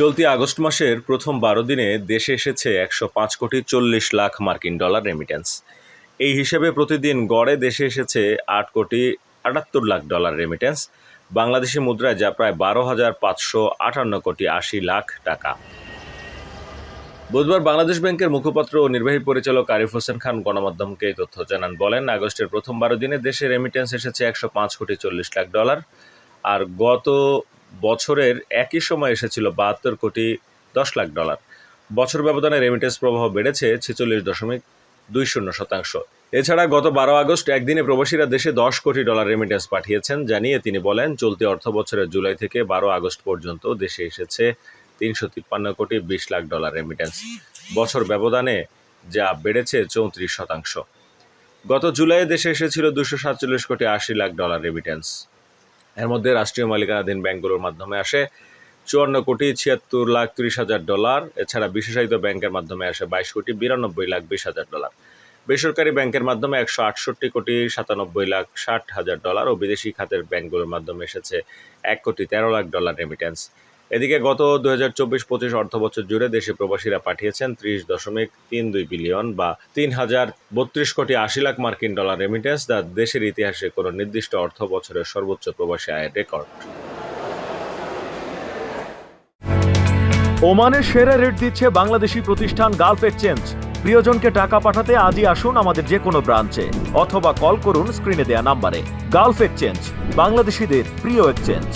চলতি আগস্ট মাসের প্রথম বারো দিনে দেশে এসেছে একশো পাঁচ কোটি চল্লিশ লাখ মার্কিন ডলার রেমিটেন্স এই হিসেবে প্রতিদিন গড়ে দেশে এসেছে আট কোটি আটাত্তর লাখ ডলার রেমিটেন্স বাংলাদেশি মুদ্রায় যা প্রায় বারো হাজার পাঁচশো আটান্ন কোটি আশি লাখ টাকা। বুধবার বাংলাদেশ ব্যাংকের মুখপাত্র ও নির্বাহী পরিচালক আরিফ হোসেন খান গণমাধ্যমকে এই তথ্য জানান বলেন, আগস্টের প্রথম বারো দিনে দেশে রেমিটেন্স এসেছে একশো পাঁচ কোটি চল্লিশ লাখ ডলার। আর গত বছরের একই সময় এসেছিল বাহাত্তর কোটি দশ লাখ ডলার। বছর ব্যবধানে রেমিটেন্স প্রবাহ বেড়েছে ছেচল্লিশ দশমিক দুই শূন্য শতাংশ। এছাড়া গত বারো আগস্ট একদিনে প্রবাসীরা দেশে দশ কোটি ডলার রেমিটেন্স পাঠিয়েছেন জানিয়ে তিনি বলেন, চলতি অর্থ বছরের জুলাই থেকে বারো আগস্ট পর্যন্ত দেশে এসেছে তিনশো তিপ্পান্ন কোটি বিশ লাখ ডলার রেমিটেন্স বছর ব্যবধানে যা বেড়েছে চৌত্রিশ শতাংশ। গত জুলাইয়ে দেশে এসেছিল দুশো সাতচল্লিশ কোটি আশি লাখ ডলার রেমিটেন্স এর মধ্যে রাষ্ট্রীয় মালিকানাধীন ব্যাংকগুলোর মাধ্যমে আসে চুয়ান্ন কোটি ছিয়াত্তর লাখ তিরিশ হাজার ডলার। এছাড়া বিশেষায়িত ব্যাংকের মাধ্যমে আসে বাইশ কোটি বিরানব্বই লাখ বিশ হাজার ডলার। বেসরকারি ব্যাংকের মাধ্যমে একশো আটষট্টি কোটি সাতানব্বই লাখ ষাট হাজার ডলার ও বিদেশি খাতের ব্যাংকগুলোর মাধ্যমে এসেছে এক কোটি তেরো লাখ ডলার রেমিটেন্স এদিকে গত দু হাজার চব্বিশ পঁচিশ অর্থ বছর জুড়ে দেশে প্রবাসীরা পাঠিয়েছেন ত্রিশ দশমিক তিন দুই বিলিয়ন বা তিন হাজার বত্রিশ কোটি আশি লাখ মার্কিন ডলার রেমিটেন্স যা দেশের ইতিহাসে কোনো নির্দিষ্ট অর্থ বছরের সর্বোচ্চ প্রবাসী আয়ের রেকর্ড। ওমানের সেরা রেট দিচ্ছে বাংলাদেশি প্রতিষ্ঠান গালফ এক্সচেঞ্জ প্রিয়জনকে টাকা পাঠাতে আজই আসুন আমাদের যে কোনো ব্রাঞ্চে অথবা কল করুন স্ক্রিনে দেয়া নাম্বারে গালফ এক্সচেঞ্জ বাংলাদেশিদের প্রিয় এক্সচেঞ্জ